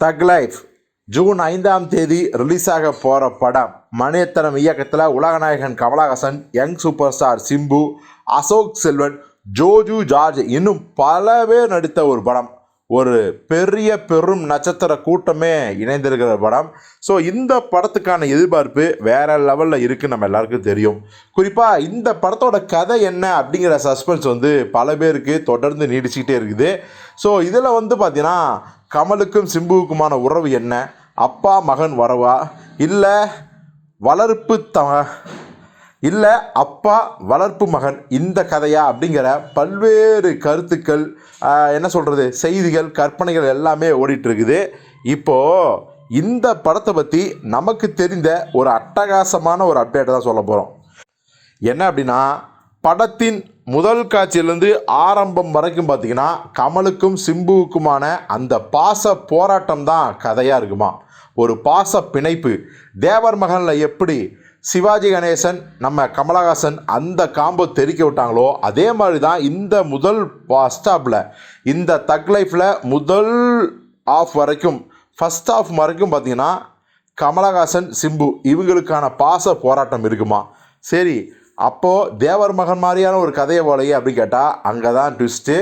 தக் life June ஐந்தாம் தேதி ரிலீஸ் ஆக போகிற படம். மணியத்தனம் இயக்கத்தில் உலகநாயகன் Kamal Haasan young super star Simbu Ashok Selvan Joju George இன்னும் பல பேர் நடித்த ஒரு படம். ஒரு பெரிய பெரும் நட்சத்திர கூட்டமே இணைந்திருக்கிற படம். ஸோ இந்த படத்துக்கான எதிர்பார்ப்பு வேற லெவலில் இருக்குது நம்ம எல்லாருக்கும் தெரியும். குறிப்பாக இந்த படத்தோட கதை என்ன அப்படிங்கிற சஸ்பென்ஸ் வந்து பல பேருக்கு தொடர்ந்து நீடிச்சுக்கிட்டே இருக்குது. ஸோ இதில் வந்து பார்த்தீங்கன்னா கமலுக்கும் சிம்புவுக்குமான உறவு என்ன? அப்பா மகன் வரவா? இல்லை வளர்ப்பு த இல்லை அப்பா வளர்ப்பு மகன் இந்த கதையா? அப்படிங்கிற பல்வேறு கருத்துக்கள் என்ன சொல்கிறது செய்திகள் கற்பனைகள் எல்லாமே ஓடிட்டுருக்குது. இப்போது இந்த படத்தை பற்றி நமக்கு தெரிந்த ஒரு அட்டகாசமான ஒரு அப்டேட்டை தான் சொல்ல போகிறோம் என்ன அப்படின்னா படத்தின் முதல் காட்சியிலேருந்து ஆரம்பம் வரைக்கும் பார்த்தீங்கன்னா கமலுக்கும் சிம்புவுக்குமான அந்த பாச போராட்டம் தான் கதையாக இருக்குமா? ஒரு பாச பிணைப்பு. தேவர் மகனில் எப்படி சிவாஜி கணேசன் நம்ம கமலஹாசன் அந்த காம்போ தெரிக்க விட்டாங்களோ அதே மாதிரி தான் இந்த முதல் ஸ்டாப்பில் இந்த தக் லைஃப்பில் முதல் ஆஃப் வரைக்கும் ஃபஸ்ட் ஆஃப் வரைக்கும் பார்த்தீங்கன்னா கமலஹாசன் சிம்பு இவங்களுக்கான பாச போராட்டம் இருக்குமா? சரி அப்போது தேவர் மகன் மாதிரியான ஒரு கதையை போலையே அப்படின்னு கேட்டால் அங்கே தான் ட்விஸ்ட்டு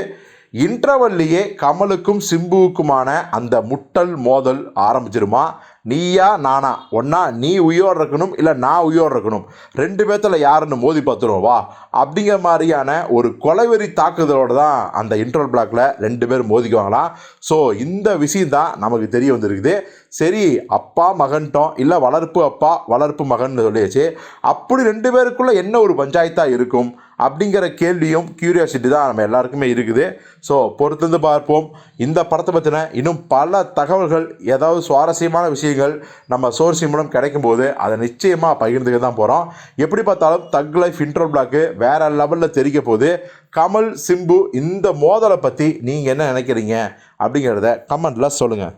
இன்டர்வல்லையே கமலுக்கும் சிம்புவுக்குமான அந்த முட்டல் மோதல் ஆரம்பிச்சிருமா? நீயா நானா? ஒன்றா நீ உயிரோடு இருக்கணும் இல்லை நான் உயிரோடு இருக்கணும்? ரெண்டு பேர்த்தில் யாருன்னு மோதி பார்த்துருவோம். வா. அப்படிங்கிற மாதிரியான ஒரு கொலைவெறி தாக்குதலோடு தான் அந்த இன்டர்வல் பிளாக்கில் ரெண்டு பேர் மோதிக்குவாங்களாம் ஸோ இந்த விஷயம் தான் நமக்கு தெரிய வந்திருக்குது. சரி அப்பா மகன்ட்டோம் இல்லை வளர்ப்பு அப்பா வளர்ப்பு மகன் சொல்லியாச்சு. அப்படி ரெண்டு பேருக்குள்ளே என்ன ஒரு பஞ்சாயத்தாக இருக்கும்? அப்படிங்கிற கேள்வியும் கியூரியாசிட்டி தான் நம்ம எல்லாருக்குமே இருக்குது. ஸோ பொறுத்திருந்து பார்ப்போம். இந்த படத்தை பற்றின இன்னும் பல தகவல்கள் ஏதாவது சுவாரஸ்யமான விஷயங்கள் நம்ம சோர்ஸின் மூலம் கிடைக்கும்போது அதை நிச்சயமாக பகிர்ந்துக்க தான் போகிறோம் எப்படி பார்த்தாலும் தக் லைஃப் இன்ட்ரோ பிளாக்கு வேற லெவலில் தெரிக்க போது கமல் சிம்பு இந்த மோதலை பற்றி நீங்கள் என்ன நினைக்கிறீங்க அப்படிங்கிறத கமெண்டில் சொல்லுங்கள்